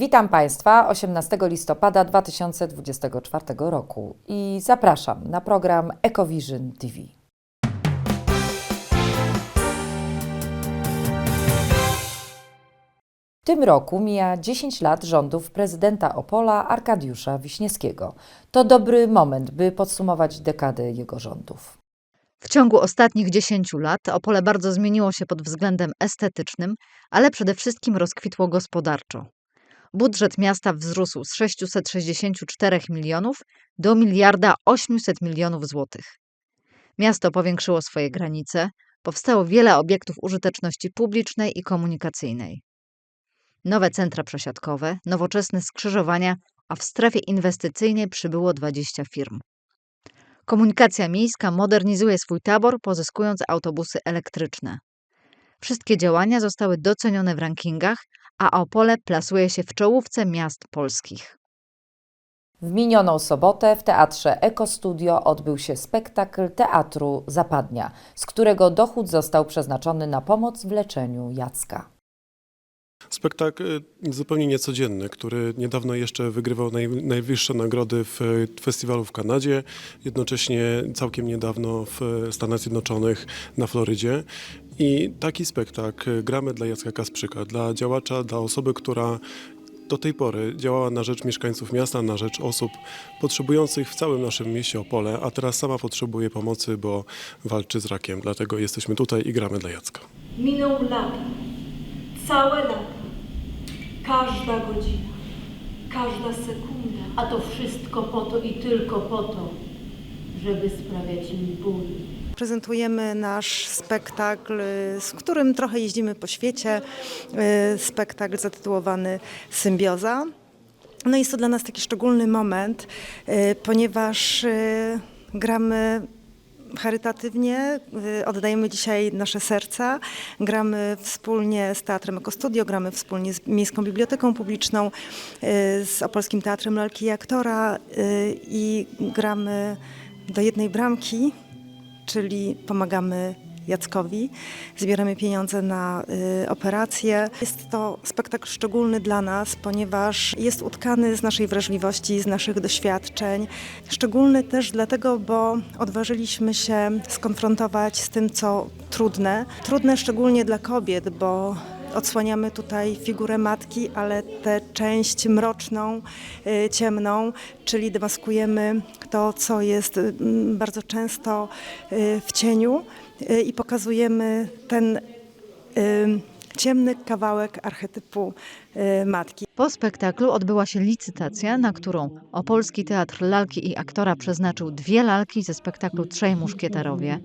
Witam Państwa 18 listopada 2024 roku i zapraszam na program EcoVision TV. W tym roku mija 10 lat rządów prezydenta Opola Arkadiusza Wiśniewskiego. To dobry moment, by podsumować dekadę jego rządów. W ciągu ostatnich 10 lat Opole bardzo zmieniło się pod względem estetycznym, ale przede wszystkim rozkwitło gospodarczo. Budżet miasta wzrósł z 664 milionów do miliarda 800 milionów złotych. Miasto powiększyło swoje granice, powstało wiele obiektów użyteczności publicznej i komunikacyjnej. Nowe centra przesiadkowe, nowoczesne skrzyżowania, a w strefie inwestycyjnej przybyło 20 firm. Komunikacja miejska modernizuje swój tabor, pozyskując autobusy elektryczne. Wszystkie działania zostały docenione w rankingach, a Opole plasuje się w czołówce miast polskich. W minioną sobotę w teatrze Eko Studio odbył się spektakl Teatru Zapadnia, z którego dochód został przeznaczony na pomoc w leczeniu Jacka. Spektakl y, zupełnie niecodzienny, który niedawno jeszcze wygrywał naj, najwyższe nagrody w y, festiwalu w Kanadzie, jednocześnie całkiem niedawno w y, Stanach Zjednoczonych na Florydzie. I taki spektakl gramy dla Jacka Kasprzyka, dla działacza, dla osoby, która do tej pory działała na rzecz mieszkańców miasta, na rzecz osób potrzebujących w całym naszym mieście Opole, a teraz sama potrzebuje pomocy, bo walczy z rakiem. Dlatego jesteśmy tutaj i gramy dla Jacka. Minął lata, całe lata, każda godzina, każda sekunda. A to wszystko po to i tylko po to, żeby sprawiać mi ból. Prezentujemy nasz spektakl, y, z którym trochę jeździmy po świecie. y, Spektakl zatytułowany Symbioza. No jest to dla nas taki szczególny moment, y, ponieważ gramy charytatywnie, oddajemy dzisiaj nasze serca, gramy wspólnie z Teatrem Ekostudio, gramy wspólnie z Miejską Biblioteką Publiczną, z Opolskim Teatrem Lalki i Aktora i gramy do jednej bramki, czyli pomagamy Jackowi, zbieramy pieniądze na y, operację. Jest to spektakl szczególny dla nas, ponieważ jest utkany z naszej wrażliwości, z naszych doświadczeń. Szczególny też dlatego, bo odważyliśmy się skonfrontować z tym, co trudne. Trudne szczególnie dla kobiet, bo odsłaniamy tutaj figurę matki, ale tę część mroczną, y, ciemną, czyli demaskujemy to, co jest y, bardzo często y, w cieniu i pokazujemy ten ciemny kawałek archetypu matki. Po spektaklu odbyła się licytacja, na którą Opolski Teatr Lalki i Aktora przeznaczył dwie lalki ze spektaklu Trzej Muszkieterowie,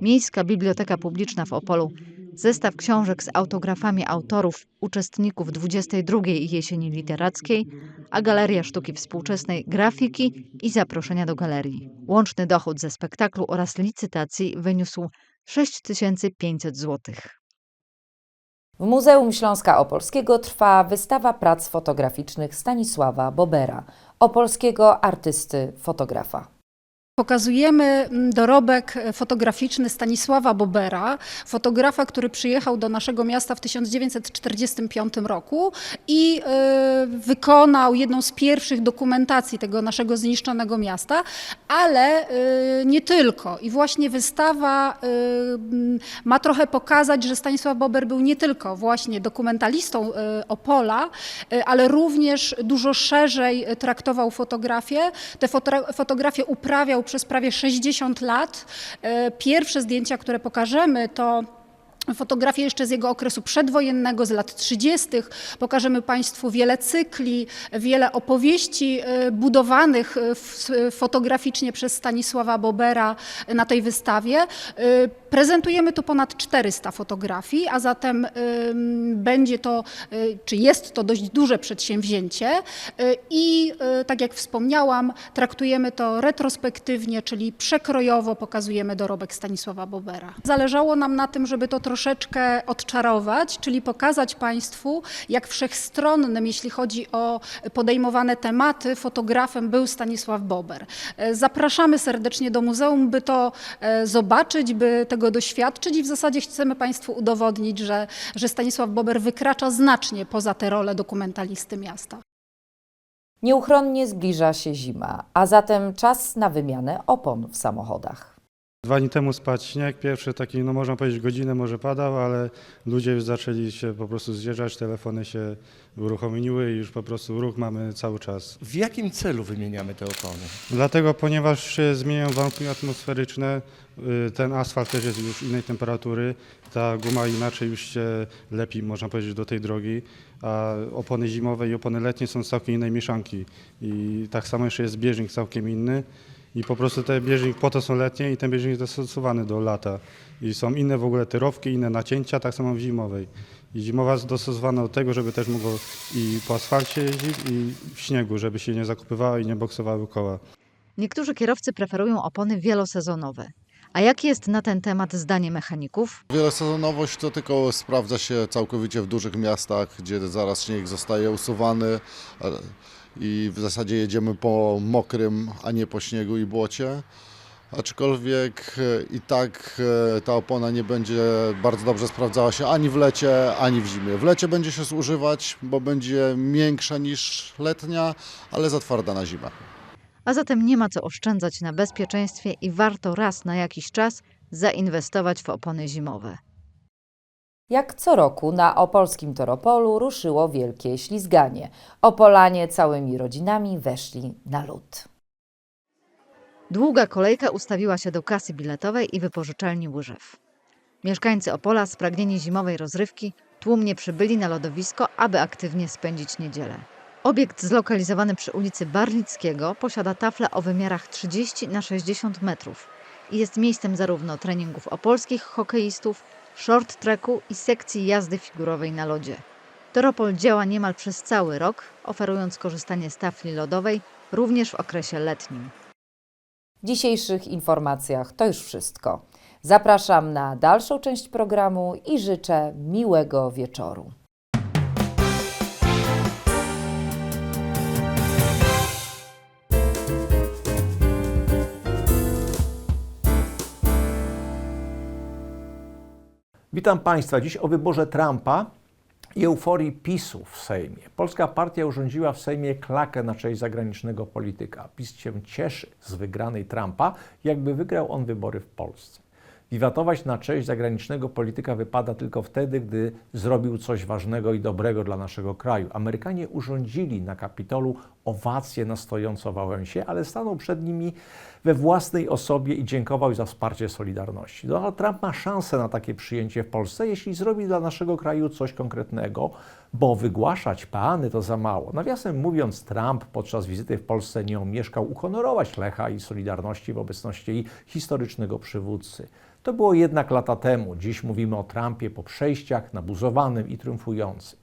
Miejska Biblioteka Publiczna w Opolu, zestaw książek z autografami autorów, uczestników 22. Jesieni Literackiej, a Galeria Sztuki Współczesnej grafiki i zaproszenia do galerii. Łączny dochód ze spektaklu oraz licytacji wyniósł 6500 zł. W Muzeum Śląska Opolskiego trwa wystawa prac fotograficznych Stanisława Bobera, opolskiego artysty fotografa. Pokazujemy mm, dorobek fotograficzny Stanisława Bobera, fotografa, który przyjechał do naszego miasta w 1945 roku i e, wykonał jedną z pierwszych dokumentacji tego naszego zniszczonego miasta, ale e, nie tylko. I właśnie wystawa e, m, ma trochę pokazać, że Stanisław Bober był nie tylko właśnie dokumentalistą e, Opola, e, ale również dużo szerzej traktował fotografię. Te fotografie uprawiał przez prawie 60 lat. E, Pierwsze zdjęcia, które pokażemy, to fotografie jeszcze z jego okresu przedwojennego, z lat 30. Pokażemy Państwu wiele cykli, wiele opowieści e, budowanych e, f- fotograficznie przez Stanisława Bobera na tej wystawie. E, Prezentujemy tu ponad 400 fotografii, a zatem będzie to, czy jest to dość duże przedsięwzięcie i tak jak wspomniałam, traktujemy to retrospektywnie, czyli przekrojowo pokazujemy dorobek Stanisława Bobera. Zależało nam na tym, żeby to troszeczkę troszeczkę odczarować, czyli pokazać Państwu, jak wszechstronnym, jeśli chodzi o podejmowane tematy, fotografem był Stanisław Bober. E, Zapraszamy serdecznie do muzeum, by to e, zobaczyć, by tego doświadczyć i w zasadzie chcemy Państwu udowodnić, że, że Stanisław Bober wykracza znacznie poza tę rolę dokumentalisty miasta. Nieuchronnie zbliża się zima, a zatem czas na wymianę opon w samochodach. Dwa dni temu spadł śnieg, pierwszy taki, no można powiedzieć godzinę może padał, ale ludzie już zaczęli się po prostu zjeżdżać, telefony się uruchomiły i już po prostu ruch mamy cały czas. W jakim celu wymieniamy te opony? Dlatego, ponieważ się zmieniają warunki atmosferyczne, y, ten asfalt też jest już innej temperatury, ta guma inaczej już się lepi, można powiedzieć, do tej drogi, a opony zimowe i opony letnie są z całkiem innej mieszanki i tak samo jeszcze jest bieżnik całkiem inny i po prostu te bieżnik po to są letnie i ten bieżnik jest dostosowany do lata i są inne w ogóle tyrowki, inne nacięcia, tak samo w zimowej. I zimowa jest dostosowana do tego, żeby też mogło i po asfalcie jeździć i w śniegu, żeby się nie zakupywały i nie boksowały koła. Niektórzy kierowcy preferują opony wielosezonowe. A jakie jest na ten temat zdanie mechaników? Wielosezonowość to tylko sprawdza się całkowicie w dużych miastach, gdzie zaraz śnieg zostaje usuwany i w zasadzie jedziemy po mokrym, a nie po śniegu i błocie. Aczkolwiek e, i tak e, ta opona nie będzie bardzo dobrze sprawdzała się ani w lecie, ani w zimie. W lecie będzie się zużywać, bo będzie miększa niż letnia, ale za twarda na zimę. A zatem nie ma co oszczędzać na bezpieczeństwie i warto raz na jakiś czas zainwestować w opony zimowe. Jak co roku na opolskim Toropolu ruszyło wielkie ślizganie. Opolanie całymi rodzinami weszli na lód. Długa kolejka ustawiła się do kasy biletowej i wypożyczalni łyżew. Mieszkańcy Opola, spragnieni zimowej rozrywki, tłumnie przybyli na lodowisko, aby aktywnie spędzić niedzielę. Obiekt zlokalizowany przy ulicy Barlickiego posiada taflę o wymiarach 30 na 60 metrów i jest miejscem zarówno treningów opolskich hokeistów, short tracku i sekcji jazdy figurowej na lodzie. Toropol działa niemal przez cały rok, oferując korzystanie z tafli lodowej również w okresie letnim. W dzisiejszych informacjach to już wszystko. Zapraszam na dalszą część programu i życzę miłego wieczoru. Witam Państwa. Dziś o wyborze Trumpa i euforii PiSu w Sejmie. Polska partia urządziła w Sejmie klakę na cześć zagranicznego polityka. PiS się cieszy z wygranej Trumpa, jakby wygrał on wybory w Polsce. Wiwatować na cześć zagranicznego polityka wypada tylko wtedy, gdy zrobił coś ważnego i dobrego dla naszego kraju. Amerykanie urządzili na Kapitolu owację na stojąco Wałęsie, ale stanął przed nimi we własnej osobie i dziękował za wsparcie Solidarności. Donald Trump ma szansę na takie przyjęcie w Polsce, jeśli zrobi dla naszego kraju coś konkretnego, bo wygłaszać peany to za mało. Nawiasem mówiąc, Trump podczas wizyty w Polsce nie omieszkał uhonorować Lecha i Solidarności w obecności jej historycznego przywódcy. To było jednak lata temu. Dziś mówimy o Trumpie po przejściach, nabuzowanym i triumfującym.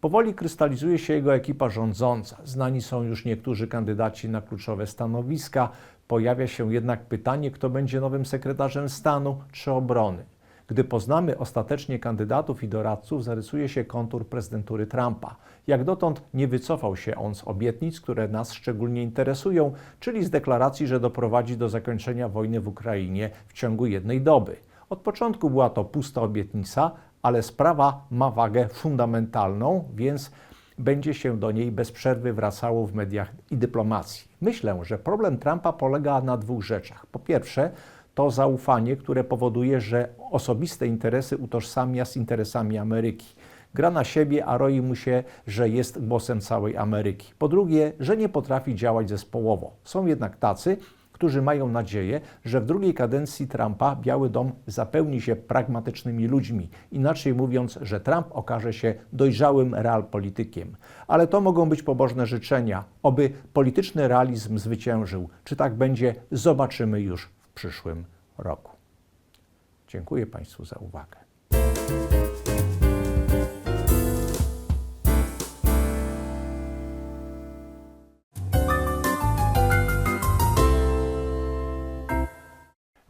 Powoli krystalizuje się jego ekipa rządząca. Znani są już niektórzy kandydaci na kluczowe stanowiska. Pojawia się jednak pytanie, kto będzie nowym sekretarzem stanu czy obrony. Gdy poznamy ostatecznie kandydatów i doradców, zarysuje się kontur prezydentury Trumpa. Jak dotąd nie wycofał się on z obietnic, które nas szczególnie interesują, czyli z deklaracji, że doprowadzi do zakończenia wojny w Ukrainie w ciągu jednej doby. Od początku była to pusta obietnica, ale sprawa ma wagę fundamentalną, więc będzie się do niej bez przerwy wracało w mediach i dyplomacji. Myślę, że problem Trumpa polega na dwóch rzeczach. Po pierwsze, to zaufanie, które powoduje, że osobiste interesy utożsamia z interesami Ameryki. Gra na siebie, a roi mu się, że jest głosem całej Ameryki. Po drugie, że nie potrafi działać zespołowo. Są jednak tacy, którzy mają nadzieję, że w drugiej kadencji Trumpa Biały Dom zapełni się pragmatycznymi ludźmi. Inaczej mówiąc, że Trump okaże się dojrzałym realpolitykiem. Ale to mogą być pobożne życzenia, oby polityczny realizm zwyciężył. Czy tak będzie, zobaczymy już w przyszłym roku. Dziękuję Państwu za uwagę.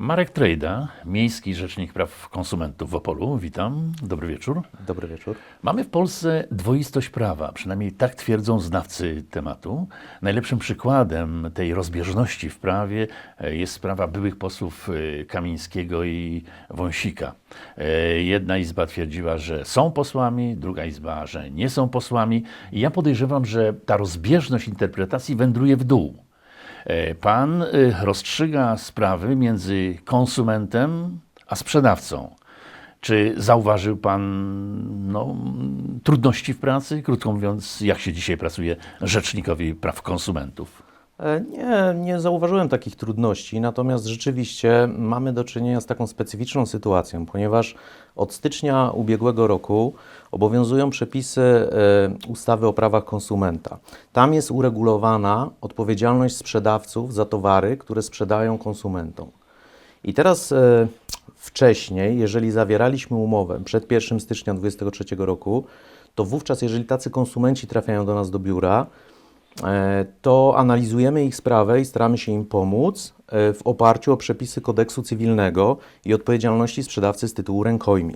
Marek Trejda, Miejski Rzecznik Praw Konsumentów w Opolu. Witam, dobry wieczór. Dobry wieczór. Mamy w Polsce dwoistość prawa, przynajmniej tak twierdzą znawcy tematu. Najlepszym przykładem tej rozbieżności w prawie e, jest sprawa byłych posłów e, Kamińskiego i Wąsika. E, Jedna izba twierdziła, że są posłami, druga izba, że nie są posłami. I ja podejrzewam, że ta rozbieżność interpretacji wędruje w dół. E, Pan e, rozstrzyga sprawy między konsumentem a sprzedawcą. Czy zauważył Pan no, trudności w pracy? Krótko mówiąc, jak się dzisiaj pracuje rzecznikowi praw konsumentów? E, Nie, nie zauważyłem takich trudności, natomiast rzeczywiście mamy do czynienia z taką specyficzną sytuacją, ponieważ od stycznia ubiegłego roku obowiązują przepisy e, ustawy o prawach konsumenta. Tam jest uregulowana odpowiedzialność sprzedawców za towary, które sprzedają konsumentom. I teraz e, wcześniej, jeżeli zawieraliśmy umowę przed 1 stycznia 2023 roku, to wówczas, jeżeli tacy konsumenci trafiają do nas do biura, e, to analizujemy ich sprawę i staramy się im pomóc w oparciu o przepisy kodeksu cywilnego i odpowiedzialności sprzedawcy z tytułu rękojmi.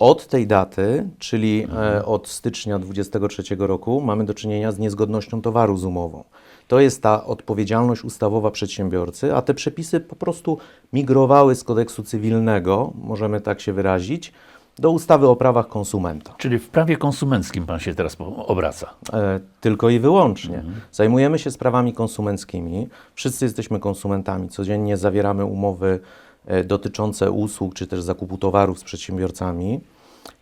Od tej daty, czyli e, od stycznia 2023 roku, mamy do czynienia z niezgodnością towaru z umową. To jest ta odpowiedzialność ustawowa przedsiębiorcy, a te przepisy po prostu migrowały z kodeksu cywilnego, możemy tak się wyrazić, do ustawy o prawach konsumenta. Czyli w prawie konsumenckim Pan się teraz obraca. E, tylko i wyłącznie. Zajmujemy się sprawami konsumenckimi. Wszyscy jesteśmy konsumentami. Codziennie zawieramy umowy dotyczące usług czy też zakupu towarów z przedsiębiorcami.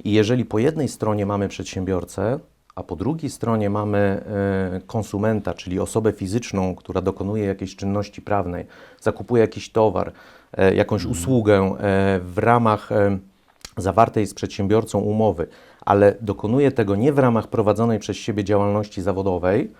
I jeżeli po jednej stronie mamy przedsiębiorcę, a po drugiej stronie mamy e, konsumenta, czyli osobę fizyczną, która dokonuje jakiejś czynności prawnej, zakupuje jakiś towar, e, jakąś usługę e, w ramach e, zawartej z przedsiębiorcą umowy, ale dokonuje tego nie w ramach prowadzonej przez siebie działalności zawodowej,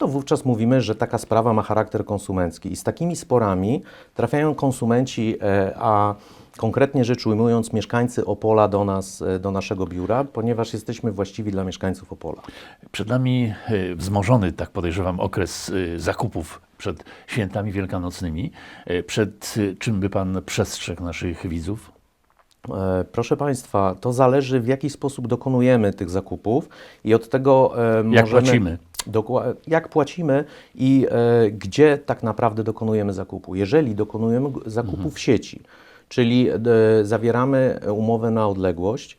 to wówczas mówimy, że taka sprawa ma charakter konsumencki. I z takimi sporami trafiają konsumenci, e, a konkretnie rzecz ujmując, mieszkańcy Opola do nas, e, do naszego biura, ponieważ jesteśmy właściwi dla mieszkańców Opola. Przed nami e, wzmożony, tak podejrzewam, okres zakupów przed świętami wielkanocnymi. Przed czym by Pan przestrzegł naszych widzów? Proszę Państwa, to zależy w jaki sposób dokonujemy tych zakupów i od tego Jak możemy... płacimy? Jak płacimy i e, gdzie tak naprawdę dokonujemy zakupu. Jeżeli dokonujemy zakupu Mhm. w sieci, czyli e, zawieramy umowę na odległość,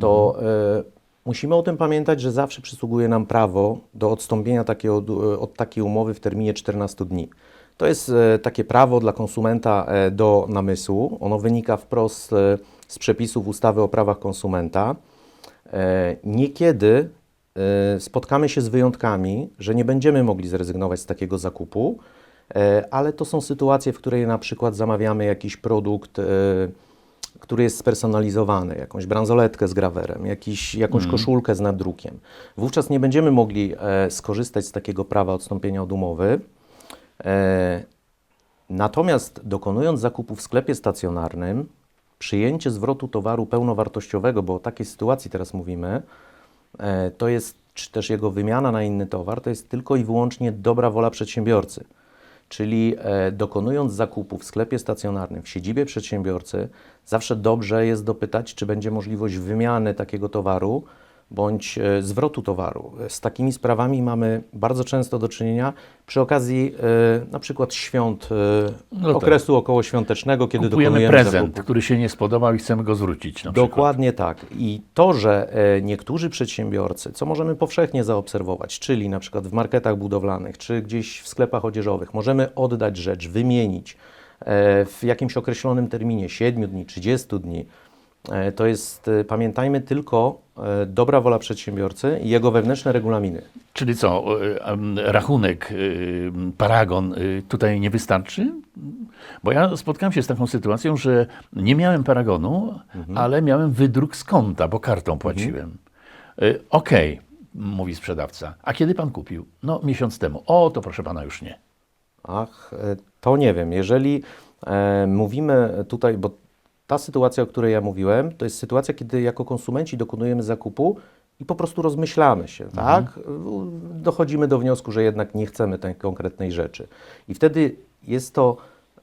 to Mhm. e, musimy o tym pamiętać, że zawsze przysługuje nam prawo do odstąpienia takiego, od, od takiej umowy w terminie 14 dni. To jest e, takie prawo dla konsumenta e, do namysłu. Ono wynika wprost e, z przepisów ustawy o prawach konsumenta. E, Niekiedy spotkamy się z wyjątkami, że nie będziemy mogli zrezygnować z takiego zakupu, e, ale to są sytuacje, w której na przykład zamawiamy jakiś produkt, e, który jest spersonalizowany, jakąś bransoletkę z grawerem, jakiś, jakąś koszulkę z nadrukiem. Wówczas nie będziemy mogli e, skorzystać z takiego prawa odstąpienia od umowy. E, Natomiast dokonując zakupu w sklepie stacjonarnym, przyjęcie zwrotu towaru pełnowartościowego, bo o takiej sytuacji teraz mówimy, e, to jest, czy też jego wymiana na inny towar, to jest tylko i wyłącznie dobra wola przedsiębiorcy. Czyli e, dokonując zakupu w sklepie stacjonarnym, w siedzibie przedsiębiorcy, zawsze dobrze jest dopytać, czy będzie możliwość wymiany takiego towaru bądź e, zwrotu towaru. Z takimi sprawami mamy bardzo często do czynienia przy okazji e, na przykład świąt, e, No tak. okresu okołoświątecznego, kiedy Kupujemy dokonujemy prezent, zakupu. który się nie spodobał i chcemy go zwrócić. Na przykład. Dokładnie tak. I to, że e, niektórzy przedsiębiorcy, co możemy powszechnie zaobserwować, czyli na przykład w marketach budowlanych, czy gdzieś w sklepach odzieżowych, możemy oddać rzecz, wymienić e, w jakimś określonym terminie 7 dni, 30 dni. E, To jest, e, pamiętajmy, tylko e, dobra wola przedsiębiorcy i jego wewnętrzne regulaminy. Czyli co, rachunek, paragon tutaj nie wystarczy? Bo ja spotkałem się z taką sytuacją, że nie miałem paragonu, ale miałem wydruk z konta, bo kartą płaciłem. Y, Okej, mówi sprzedawca. A kiedy pan kupił? No, miesiąc temu. O, to proszę pana już nie. Ach, to nie wiem. Jeżeli e, mówimy tutaj, bo ta sytuacja, o której ja mówiłem, to jest sytuacja, kiedy jako konsumenci dokonujemy zakupu i po prostu rozmyślamy się, tak? U- Dochodzimy do wniosku, że jednak nie chcemy tej konkretnej rzeczy. I wtedy jest to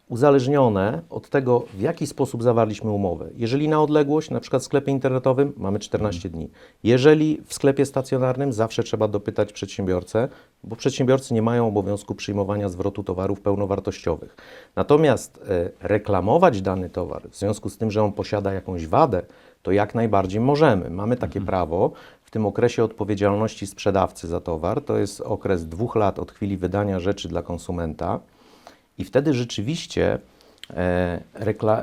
uzależnione od tego, w jaki sposób zawarliśmy umowę. Jeżeli na odległość, na przykład w sklepie internetowym, mamy 14 dni. Jeżeli w sklepie stacjonarnym, zawsze trzeba dopytać przedsiębiorcę, bo przedsiębiorcy nie mają obowiązku przyjmowania zwrotu towarów pełnowartościowych. Natomiast e, reklamować dany towar w związku z tym, że on posiada jakąś wadę, to jak najbardziej możemy. Mamy takie prawo. W tym okresie odpowiedzialności sprzedawcy za towar, to jest okres dwóch lat od chwili wydania rzeczy dla konsumenta. I wtedy rzeczywiście, e,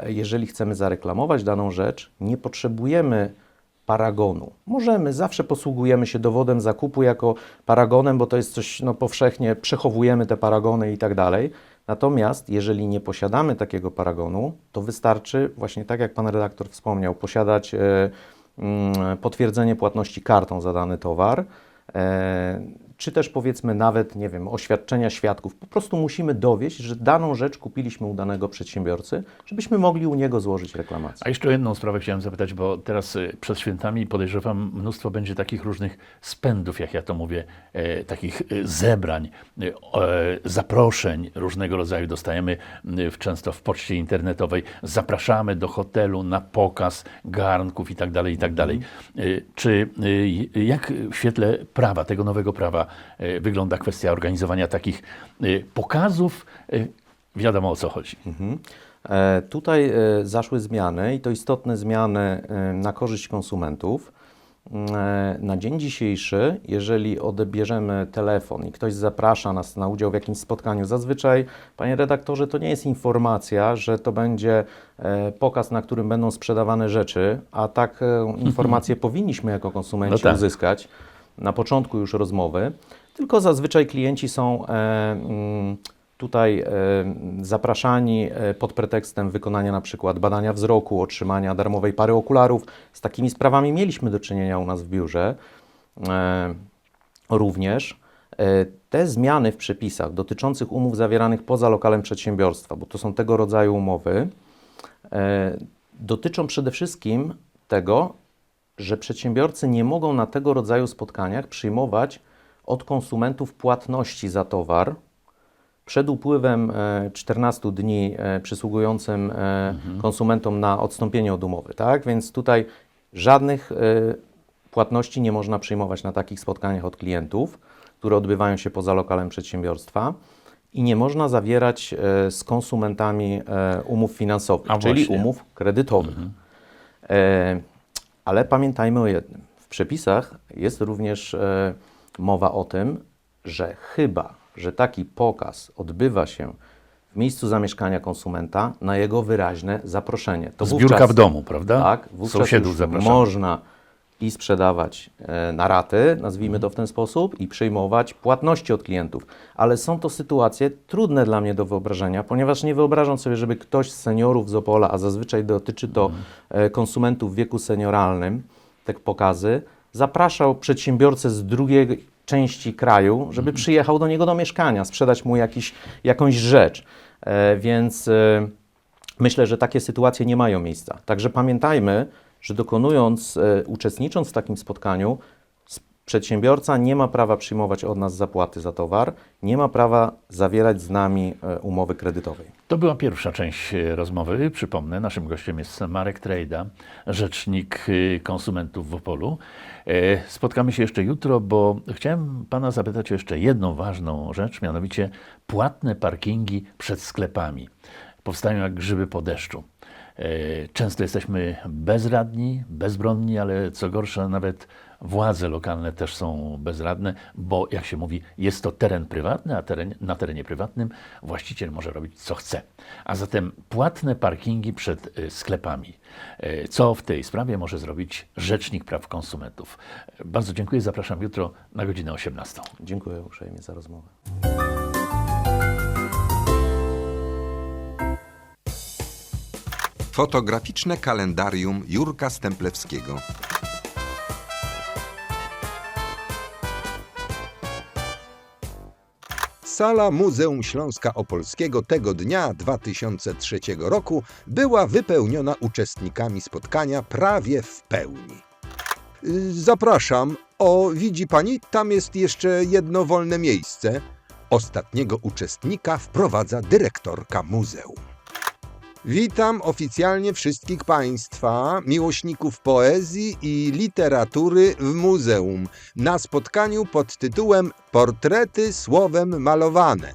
jeżeli chcemy zareklamować daną rzecz, nie potrzebujemy paragonu. Możemy, zawsze posługujemy się dowodem zakupu jako paragonem, bo to jest coś no, powszechnie, przechowujemy te paragony i tak dalej. Natomiast jeżeli nie posiadamy takiego paragonu, to wystarczy, właśnie tak jak pan redaktor wspomniał, posiadać e, mm, potwierdzenie płatności kartą za dany towar. E, czy też powiedzmy nawet, nie wiem, oświadczenia świadków. Po prostu musimy dowieść, że daną rzecz kupiliśmy u danego przedsiębiorcy, żebyśmy mogli u niego złożyć reklamację. A jeszcze o jedną sprawę chciałem zapytać, bo teraz y, przed świętami podejrzewam mnóstwo będzie takich różnych spędów, jak ja to mówię, e, takich y, zebrań, y, e, zaproszeń różnego rodzaju dostajemy w, często w poczcie internetowej. Zapraszamy do hotelu na pokaz garnków i tak dalej, i tak dalej. Y, Czy y, jak w świetle prawa, tego nowego prawa wygląda kwestia organizowania takich y, pokazów? Y, Wiadomo o co chodzi. Mhm. E, Tutaj e, zaszły zmiany i to istotne zmiany e, na korzyść konsumentów. E, Na dzień dzisiejszy, jeżeli odebierzemy telefon i ktoś zaprasza nas na udział w jakimś spotkaniu, zazwyczaj, panie redaktorze, to nie jest informacja, że to będzie e, pokaz, na którym będą sprzedawane rzeczy, a tak e, informację powinniśmy jako konsumenci No tak. uzyskać na początku już rozmowy, tylko zazwyczaj klienci są e, mm, tutaj e, zapraszani e, pod pretekstem wykonania na przykład badania wzroku, otrzymania darmowej pary okularów. Z takimi sprawami mieliśmy do czynienia u nas w biurze. Również te zmiany w przepisach dotyczących umów zawieranych poza lokalem przedsiębiorstwa, bo to są tego rodzaju umowy, dotyczą przede wszystkim tego, że przedsiębiorcy nie mogą na tego rodzaju spotkaniach przyjmować od konsumentów płatności za towar przed upływem e, 14 dni e, przysługującym e, konsumentom na odstąpienie od umowy. Tak? Więc tutaj żadnych e, płatności nie można przyjmować na takich spotkaniach od klientów, które odbywają się poza lokalem przedsiębiorstwa. I nie można zawierać e, z konsumentami e, umów finansowych, A czyli właśnie. umów kredytowych. E, ale pamiętajmy o jednym. W przepisach jest również e, mowa o tym, że chyba, że taki pokaz odbywa się w miejscu zamieszkania konsumenta na jego wyraźne zaproszenie. To Zbiórka wówczas- w domu, prawda? Tak, wówczas Sąsiadów już zapraszamy. można i sprzedawać e, na raty, nazwijmy to w ten sposób, i przyjmować płatności od klientów. Ale są to sytuacje trudne dla mnie do wyobrażenia, ponieważ nie wyobrażam sobie, żeby ktoś z seniorów z Opola, a zazwyczaj dotyczy to e, konsumentów w wieku senioralnym, te pokazy, zapraszał przedsiębiorcę z drugiej części kraju, żeby przyjechał do niego do mieszkania, sprzedać mu jakiś, jakąś rzecz. E, więc myślę, że takie sytuacje nie mają miejsca. Także pamiętajmy, że dokonując, e, uczestnicząc w takim spotkaniu, przedsiębiorca nie ma prawa przyjmować od nas zapłaty za towar, nie ma prawa zawierać z nami e, umowy kredytowej. To była pierwsza część e, rozmowy. Przypomnę, naszym gościem jest Marek Trejda, rzecznik konsumentów w Opolu. Spotkamy się jeszcze jutro, bo chciałem Pana zapytać o jeszcze jedną ważną rzecz, mianowicie płatne parkingi przed sklepami. Powstają jak grzyby po deszczu. E, Często jesteśmy bezradni, bezbronni, ale co gorsza, nawet władze lokalne też są bezradne, bo jak się mówi, jest to teren prywatny, a teren, na terenie prywatnym właściciel może robić co chce. A zatem płatne parkingi przed e, sklepami. E, Co w tej sprawie może zrobić Rzecznik Praw Konsumentów? Bardzo dziękuję, zapraszam jutro na godzinę 18. Dziękuję uprzejmie za rozmowę. Fotograficzne kalendarium Jurka Stemplewskiego. Sala Muzeum Śląska Opolskiego tego dnia 2003 roku była wypełniona uczestnikami spotkania prawie w pełni. Zapraszam. O, widzi pani, tam jest jeszcze jedno wolne miejsce. Ostatniego uczestnika wprowadza dyrektorka muzeum. Witam oficjalnie wszystkich Państwa, miłośników poezji i literatury w muzeum na spotkaniu pod tytułem Portrety słowem malowane.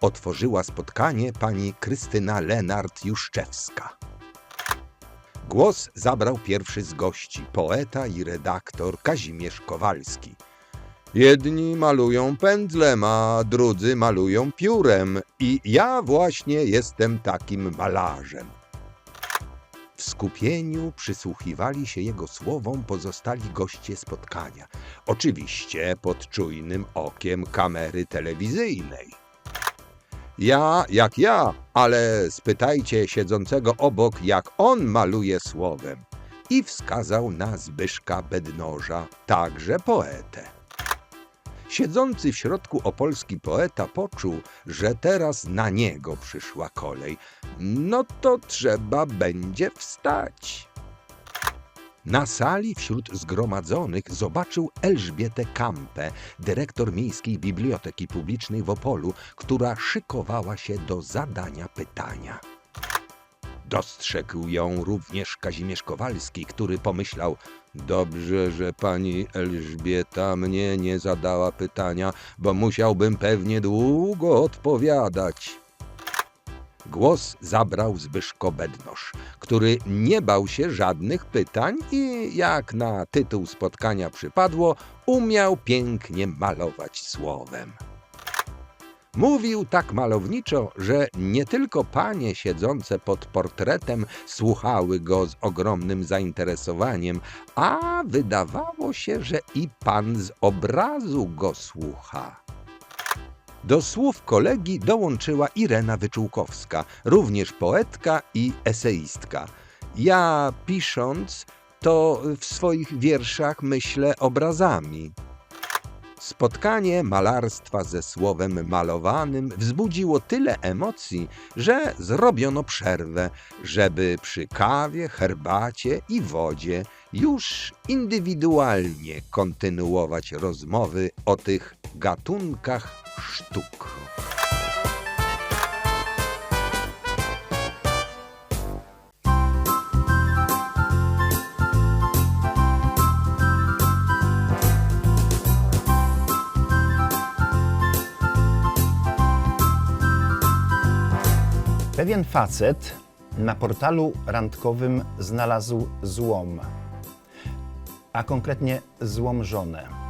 Otworzyła spotkanie pani Krystyna Lenart-Juszczewska. Głos zabrał pierwszy z gości, poeta i redaktor Kazimierz Kowalski. Jedni malują pędzlem, a drudzy malują piórem i ja właśnie jestem takim malarzem. W skupieniu przysłuchiwali się jego słowom pozostali goście spotkania, oczywiście pod czujnym okiem kamery telewizyjnej. Ja jak ja, ale spytajcie siedzącego obok, jak on maluje słowem. I wskazał na Zbyszka Bednoża, także poetę. Siedzący w środku opolski poeta poczuł, że teraz na niego przyszła kolej. No to trzeba będzie wstać. Na sali wśród zgromadzonych zobaczył Elżbietę Kampę, dyrektor Miejskiej Biblioteki Publicznej w Opolu, która szykowała się do zadania pytania. Dostrzegł ją również Kazimierz Kowalski, który pomyślał: Dobrze, że pani Elżbieta mnie nie zadała pytania, bo musiałbym pewnie długo odpowiadać. Głos zabrał Zbyszko Bednosz, który nie bał się żadnych pytań i, jak na tytuł spotkania przypadło, umiał pięknie malować słowem. Mówił tak malowniczo, że nie tylko panie siedzące pod portretem słuchały go z ogromnym zainteresowaniem, a wydawało się, że i pan z obrazu go słucha. Do słów kolegi dołączyła Irena Wyczółkowska, również poetka i eseistka. Ja pisząc, to w swoich wierszach myślę obrazami. Spotkanie malarstwa ze słowem malowanym wzbudziło tyle emocji, że zrobiono przerwę, żeby przy kawie, herbacie i wodzie już indywidualnie kontynuować rozmowy o tych gatunkach sztuk. Pewien facet na portalu randkowym znalazł złom, a konkretnie złom żonę.